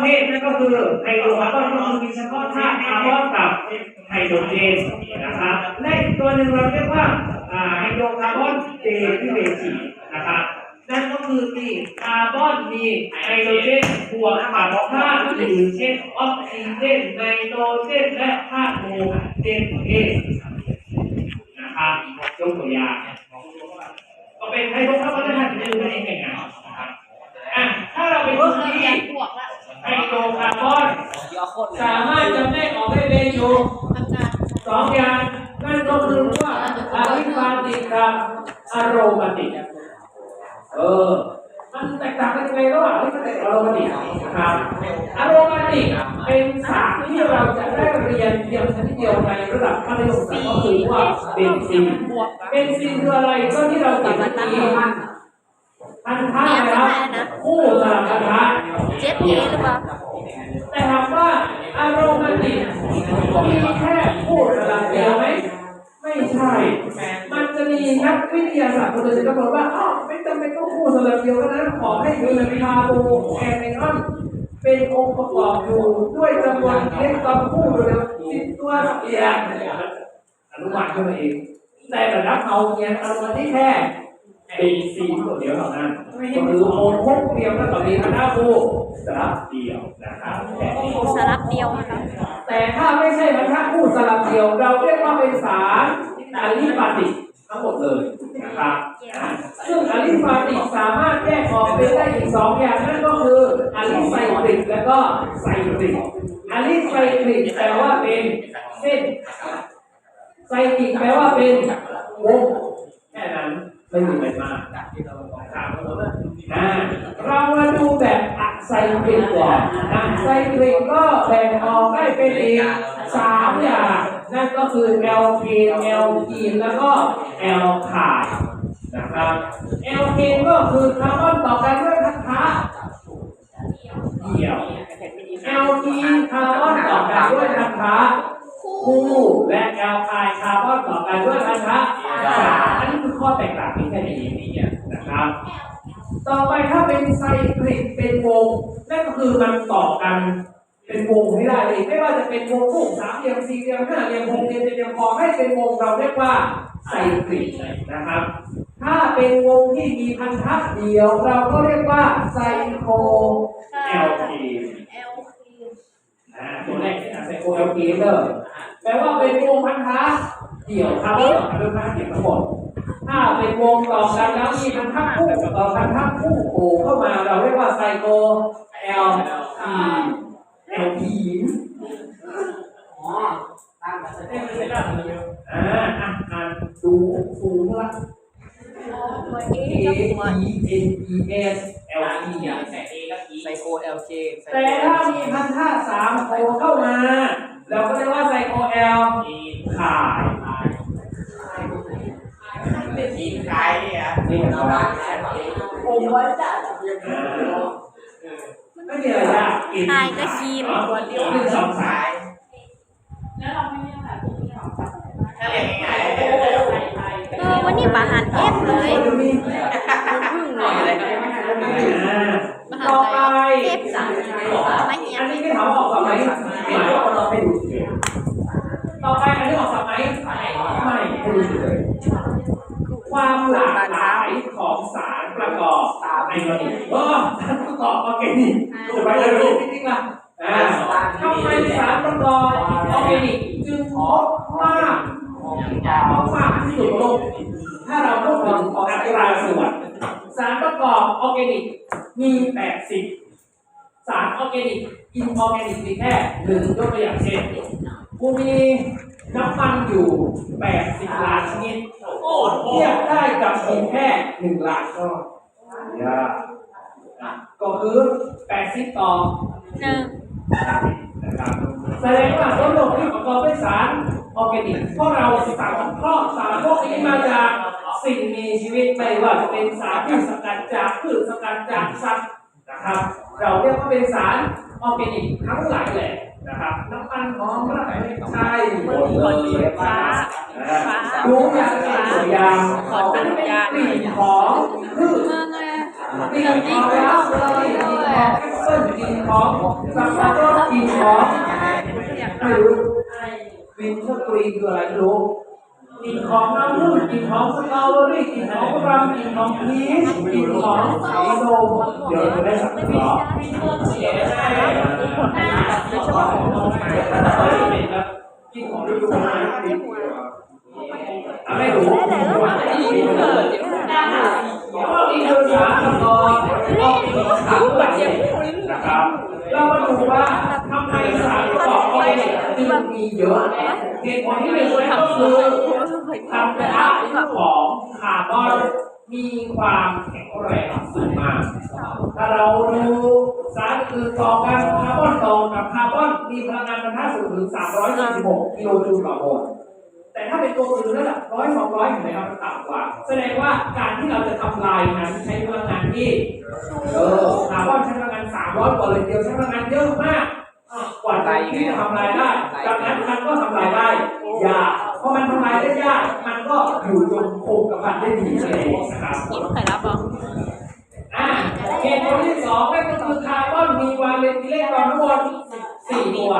เภทนั่นก็คือไฮโดรคาร์บอนก็คือมีเฉพาะธาตุคาร์บอนกับไฮโดรเจนนะครับและอีกตัวหนึ่งเราเรียกว่าไฮโดรคาร์บอนเดริเวทีนะครับนั่นก็คือมีคาร์บอนมีไฮโดรเจนบวกกับธาตุอื่นเช่นออกซิเจนไนโตรเจนและธาตุโมเจนเอสนะครับยกตัวอย่างก็เป็นไฮโดรคาร์บอนและธาตุอื่นนั่นเองง่ายๆนะครับอะถ้าเราไปดูที่ บวกละ ไฮโดรคาร์บอนสามารถจำแนกออกได้เป็นอยู่ ทำงาน สองอย่างนั่นก็คือว่าอะลิฟาติกกับอะโรมาติกเออ มันแตกต่างกันยังไงระหว่างอะลิฟาติกกับอะโรมาติกนะครับอะโรมาติก เป็นสารที่เราจะได้เรียนเพียงชนิดเดียวในระดับมัธยมศึกษาก็คือว่าเบนซินบวกเบนซินคืออะไรก็ที่เราติดเมื่อกี้พันธะนะครับคู่สลับพันธะเจ็ดเอหรือเปล่าแต่ถามว่าอารมณ์มันติดมีแค่พูดระดับเดียวไหมไม่ใช่ มันจะมีนักวิทยาศาสตร์คนหนึ่งก็บอกว่าอ้าวไม่จำเป็นต้องพูดระดับเดียวก็นั้นขอให้มีคาร์โบแอนไอออน เป็นองค์ประกอบอยู่ด้วยจำนวนเล็กต่อคู่เดียวสิบตัวเอียงอนุมัติขึ้นมาเองแต่ระดับเอาเนี่ยอนุมัติที่แค่เป็นซีตัวเดียวเท่านั้นก็คือโอนพกเดียวแล้วต่อดีคณะครูสลับเดียวนะครับสลับเดียวนะคะแต่ถ้าไม่ใช่บรรทัดคู่สลับเดียว เราเรียกว่าเป็นสารอะลิฟาติก ทั้งหมดเลยนะครับซึ่งอะลิฟาติกสามารถแยกออกเป็นได้อีกสองอย่างนั่นก็คืออะลิไซคลิกและก็ไซคลิกอะลิไซคลิกแปลว่าเป็นเส้นไซคลิกแปลว่าเป็นวงแค่นั้นไม่มีอะไรมากเรามาดูแบบอะไซคลิกก่อนอะไซคลิกก็แบ่งออกได้เป็นอีกสามอย่าง นั่นก็คือแอลเคนแลกีนแล้วก็แอลคายนะครับแอลเคนก็คือคาร์บอนต่อกันด้วยพันธะเดี่ยวแอลกีนคาร์บอนต่อกันด้วยพันธะคู่คู่และแอลคายคาร์บอนต่อกันด้วยพันธะสามอันนี้คือข้อแตกต่างเพียงแค่นี้นะครับ ต่อไปถ้าเป็นไซคลิกเป็นวงนั่นก็คือมันต่อกัน เป็นวงให้ได้เลยไม่ว่าจะเป็นวงคู่สามเหลี่ยมสี่เหลี่ยมห้าเหลี่ยมหกเหลี่ยมเจ็ดเหลี่ยมขอให้เป็นวงเราเรียกว่าไซคลิกนะครับ ถ้าเป็นวงที่มีพันธะเดียว เราก็เรียกว่าไซโคเอลคีเอลนะตัวแรกที่ไซโคเอลคีเนอร์แปลว่าเป็นวงพันธะเดี่ยวครับต่อกันด้วยพันธะเดี่ยวทั้งหมดถ้าเป็นวงต่อกันแล้วมีพันธะคู่ต่อพันธะคู่โผล่เข้ามาเราเรียกว่าไซโคเอลคี เอลคีอ่าอะอ่านดูสูงละตัวเอ A กับ E ตัว N E S L E ไซโคเอลเคแต่ถ้ามีพันธะสามโผล่เข้ามาเราก็เรียกว่าไซโคเอลขายเป็นทีมขายเนี่ยนี่ครับผมว่าจะไม่มีอะไรยากกินทายก็คีมตัวเดียวหนึ่งสองสามถ้าเรียนง่ายๆเออวันนี้บาหารเอฟเลยดูนี่พึ่งเลยอ่าบาต่อหารไปเอฟสามไม่เหี้ยอันนี้ไม่ถามว่าออกแบบไหมไม่เราไปดูเฉยต่อไปอันนี้ออกแบบไหมไม่ไม่ดูเฉย ความหลากหลายของสารประกอบไอโอนิกเออสารประกอบออร์แกนิกถูกไหมเลยลูกจริงๆล่ะอ่าทำไมสารประกอบออร์แกนิกจึงพบมากพบมากที่สุดโลกถ้าเราพูดถึงอัตราส่วนสารประกอบออร์แกนิกมี 80 สารออร์แกนิกอินออร์แกนิกมีแค่หนึ่งยกตัวอย่างเช่นกูมี น้ำมันอยู่ 80 ล้านชนิดโอ้เทียบได้กับมีแค่หนึ่งล้านก้อนยากก็คือ 80 ต่อหนึ่งนะครับแสดงว่าต้นโลกที่ประกอบด้วยสารออร์แกนิกเพราะเราสังเคราะห์สารพวกนี้มาจากสิ่งมีชีวิตไม่ว่าจะเป็นสารที่สกัดจากพืชสกัดจากสัตว์นะครับ เราเรียกว่าเป็นสารออร์แกนิกทั้งหลายแหละ นะครับน้ำมันหอมระเหยใช่หมดเลยฟ้าดูอย่างเป็นตัวอย่างของอันนี้เป็นกลิ่นของพืชเมื่อไงกกลิ่นของรักเลยกลิ่นของแอปเปิ้ลกลิ่นของสับปะรดกลิ่นของไม่รู้วินเทอร์กรีนคืออะไรไม่รู้ กินของน้ำผึ้งกลิ่นของสตรอเบอรี่กินของรัมกลิ่นของพีชกลิ่นของสีส้มเดี๋ยวจะได้สับปะรดกินของฤดูกาลไม่รู้ข้อนี้คือสารสกอข้อนี้ถามว่าเจ็บนะครับเรามาดูว่าทำไมสารประกอบออร์แกนิกจึงมีเยอะ เหตุผลที่หนึ่งเลยก็คือทำให้ของคาร์บอนมีความแข็งแรงสูงมาก ถ้าเราดูสารอื่นต่อกันคาร์บอนต่อกับคาร์บอนมีพลังงานปะทะสูงถึง326กิโลจูลต่อโมลแต่ถ้าเป็นตัวอื่นระดับร้อยสองร้อยเห็นไหมครับมันต่ำกว่า แสดงว่าการที่เราจะทำลายนั้นใช้พลังงานที่เออคาร์บอนใช้พลังงาน300กว่าเลยเดียวใช้พลังงานเยอะมาก กว่าที่จะทำลายได้ดังนั้นมันก็ทำลายได้ยากเพราะมันทำลายได้ยาก มันก็อยู่จนคงกระพันได้ดีเลยนะครับกินไข่รับเหรออ่าเหตุผลที่สองนั่นก็คือคาร์บอนมีวาเลนอิเล็กตรอนทั้งหมดสี่ตัว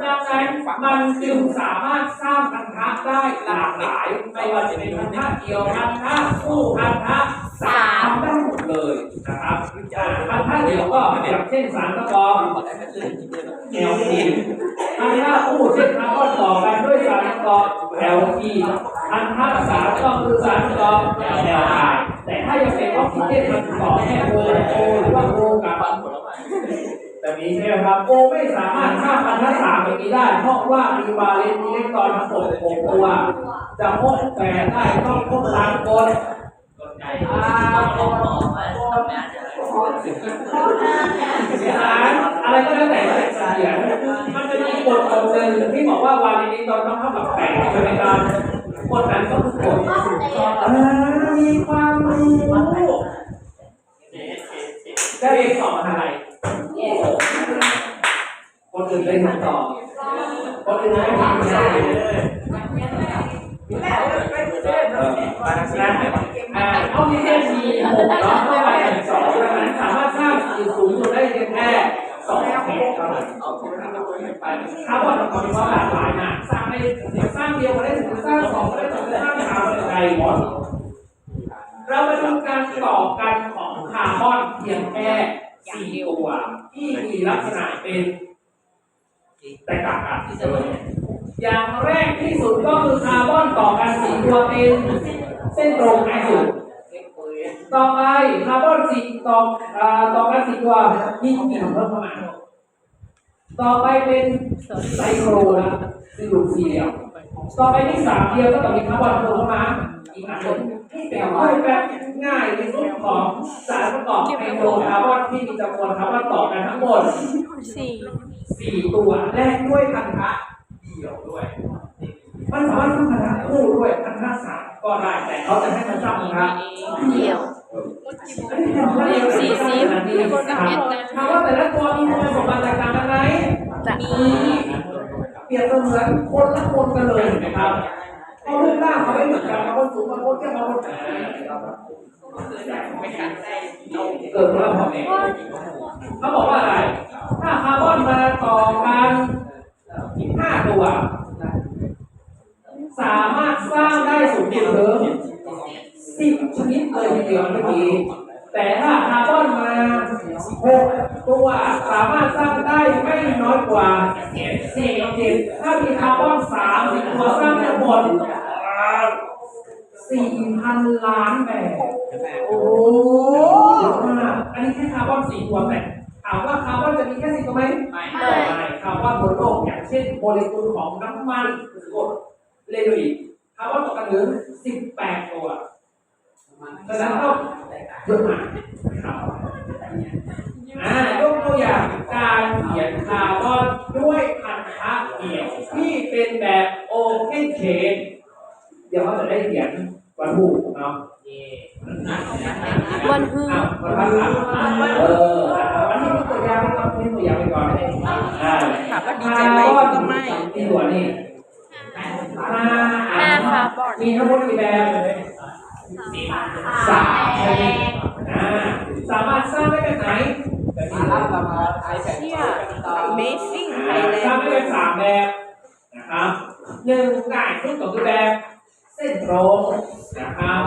ดังนั้นมันจึงสามารถสร้างพันธะได้หลากหลาย ไม่ว่าจะเป็นพันธะเดียวพันธะคู่พันธะ สามได้หมดเลยนะครับอ่าพันธะเดียวก็อย่างเช่นสารตะกอนแอลพีพันธะคู่เช่นคาร์บอนต่อกันด้วยสารตะกอนแอลพีพันธะสามก็คือสารตะกอนแอลไอแต่ถ้ายังเป็นออกซิเจนมันต่อแค่โอโอหรือว่าโอกับแบบนี้ใช่ไหมครับโอไม่สามารถข้ามพันธะสามแบบนี้ได้ เพราะว่ามีวาเลนอิเล็กตรอนทั้งหมดหกตัวจะพบแปดได้ต้องพบตามกฎ อาโกสารอะไรก็แล้วแต่เสียงมันจะมีกฎกฎหนึ่งที่บอกว่าวาลนอิเล็กตรอนต้องเท่ากับแปดใช่ไหมครับกฎนั้นก็คือกฎอ่ามีความรู้ได้เรียนสอบมหาลัยคนอื่นได้ทำต่อคนอื่นไม่ทำไม่ ได้อ่าออกซิเจนมีหกเนาะเข้าไปถึงสองดังนั้นสามารถสร้างสีสูงสุดได้เพียงแค่สองแห่งเท่านั้นคาร์บอนของเขามีความหลากหลายมากสร้างได้สร้างเดียวก็ได้ถึงสร้างสองก็ได้ถึงสร้างสามก็ได้หมดเรามาดูการต่อกันของคาร์บอนเพียงแค่สี่ตัวที่มีลักษณะเป็นแตกต่างกัน อย่างแรกที่สุดก็คือคาร์บอนต่อกันสี่ตัวเป็นเส้นตรงในสุด ต่อไปคาร์บอนสี่ต่ออ่าต่อกันสี่ตัวมีกลิ่นเพิ่มเข้ามา ต่อไปเป็นไซโครนะซึ่งรูปสี่เหลี่ยมต่อไปที่สามเดียวก็ต้องมีคาร์บอนเพิ่มเข้ามาอีกอันหนึ่งที่เป็นรูปแบบง่ายในรูปของสารประกอบไฮโดรคาร์บอนที่มีจำนวนคาร์บอนต่อกันทั้งหมดสี่สี่ตัวแลกด้วยพันธะ เดี่ยวด้วยมันสามารถสร้างพันธะคู่ด้วยพันธะสามก็ได้แต่เขาจะให้มันสร้างพันธะเดี่ยวสี่สิบถามว่าแต่ละตัวมีคุณสมบัติแตกต่างกันไหมจะมีเปรียบเสมือนคนละคนกันเลยเห็นไหมครับเพราะรูปร่างเขาไม่เหมือนกันบางคนสูงบางคนแค่บางคนเกิดมาแล้วพอเองเขาบอกว่าอะไร ถ้าคาร์บอนมาต่อกัน ห้าตัวสามารถสร้างได้สูงสุดถึงสิบชนิดเลยทีเดียวเมื่อกี้แต่ถ้าคาร์บอนมาหกตัวสามารถสร้างได้ไม่น้อยกว่าสี่เจ็ดถ้ามีคาร์บอนสามสิบตัวสร้างได้หมดสี่พันล้านแบบโอ้เยอะมากอันนี้แค่คาร์บอนสี่ตัวแต่ ถามว่าคาร์บอนจะมีแค่สี่ตัวไหมไม่ไม่คาร์บอนบนโลกอย่างเช่นโมเลกุลของน้ำมันกรดเลโดอีกคาร์บอนตกกันถึงสิบแปดตัวดังนั้นก็เยอะมากครับอ่ายกตัวอย่างการเขียนคาร์บอนด้วยพันธะเดี่ยวที่เป็นแบบโอเพนเชนเดี๋ยวเขาจะได้เขียนวันพุธเนาะ วันฮืออ้าววันพันหลังเออวันนี้มีตัวยางไปก่อนมีตัวยางไปก่อนอ่าถามว่าดีใจไหมก็ไม่ที่หัวนี่ห้าคาร์บอนมีทั้งหมดกี่แบบสามชนิดอ่อ่าสามารถสร้างได้กันไหนแบบนี้เลยเชี่ย Amazing อ่าสร้างได้กันสามแบบนะครับหนึ่งง่ายขึ้นก็คือแบบ เส้นตรงนะครับ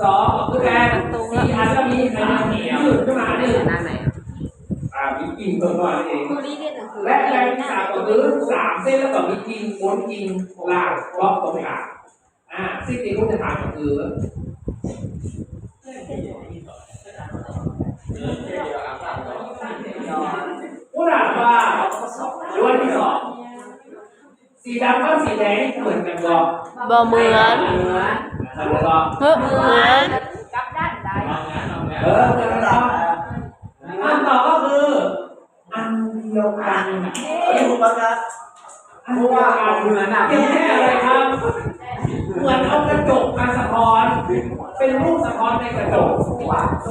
สองก็คือแบบสี่อันแล้วมีอันหนึ่งยืดขึ้นมาหนึ่งหน้าไหนอ่ามีกิ่งเพิ่มมาเองคุรีเรียนหนังสือและแบบที่สามก็คือสามเส้นแล้วก็มีกิ่งม้วนกิ่งลากบล็อกตรงกลางอ่าสิ่งที่คุณจะถามก็คือผู้ถามว่าล้วนที่สอง สีดำกับสีแดงเหมือนกันบ่บ่เหมือนเหมือนกันบ่เฮ้เหมือนกับด้านใดเออเหมือนกันบ่อันต่อก็คืออันเดียวกันอันเดียวกันเหมือนอะเป็นแค่อะไรครับ เหมือนเอากระจกมาสะท้อน เป็นรูปสะท้อนในกระจก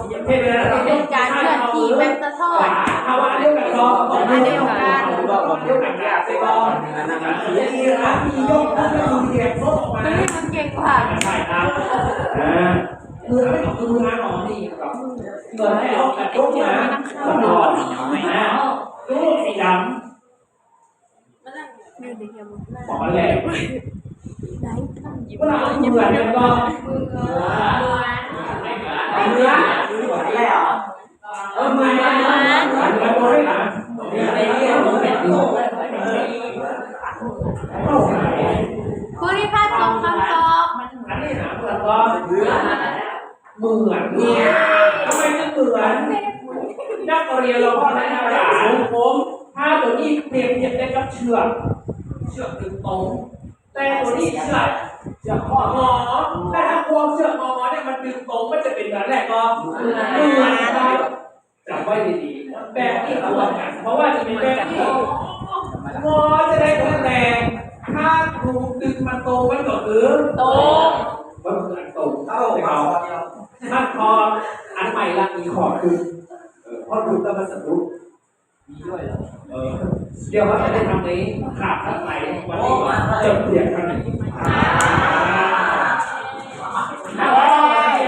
เห็นไหมนะเป็นการเคลื่อนที่แบบสะท้อนเอาอันเดียวกันก็อันเดียวกันอันเดียวกันเนี่ยเซบอลมีร้านมียกขึ้นแล้วมีเดียบโซ่ออกมาเฮ้ยมันเก่งกว่าใช่ครับอ่ามือไม่ตกมือนะหนอนี่ครับเงินให้เอากระจกมาสะท้อนนะรูปสีดำบอกมาแล้วเวลาเอาเหมือนกันก็เหมือนเออมามามามามาโดนได้หลานนี่ไอ้เนี่ยผมเป็นดูผู้ที่พลาดตรงคำตอบอันนี้นะเพื่อนก็เหมือนเหมือนเนี่ยทำไมถึงเหมือนนักเรียนเราก็ได้นหลานผมถ้าตัวนี้เปรียบเทียบได้กับเชือกเชือกดึงตรง แต่ตัวนี้เชือกเชือกข้อแต่ถ้าควงเชือกงอเนี่ยมันดึงตรงมันจะเป็นแบบแรกก็เหมือนครับไว้ดีๆแบบนี้ควรกันเพราะว่าจะเป็นแบบที่งอจะได้คะแนนถ้าครูดึงมันตรงมันก็คือตรงมันคืออันตรงเท่าเขาถ้าคออันใหม่ละมีขอคือเออพราะดูแล้วมันสะดุด เดี๋ยวว่าจะทำนี้ขาดทักไหนวันนี้จบเรียนกันหนึ่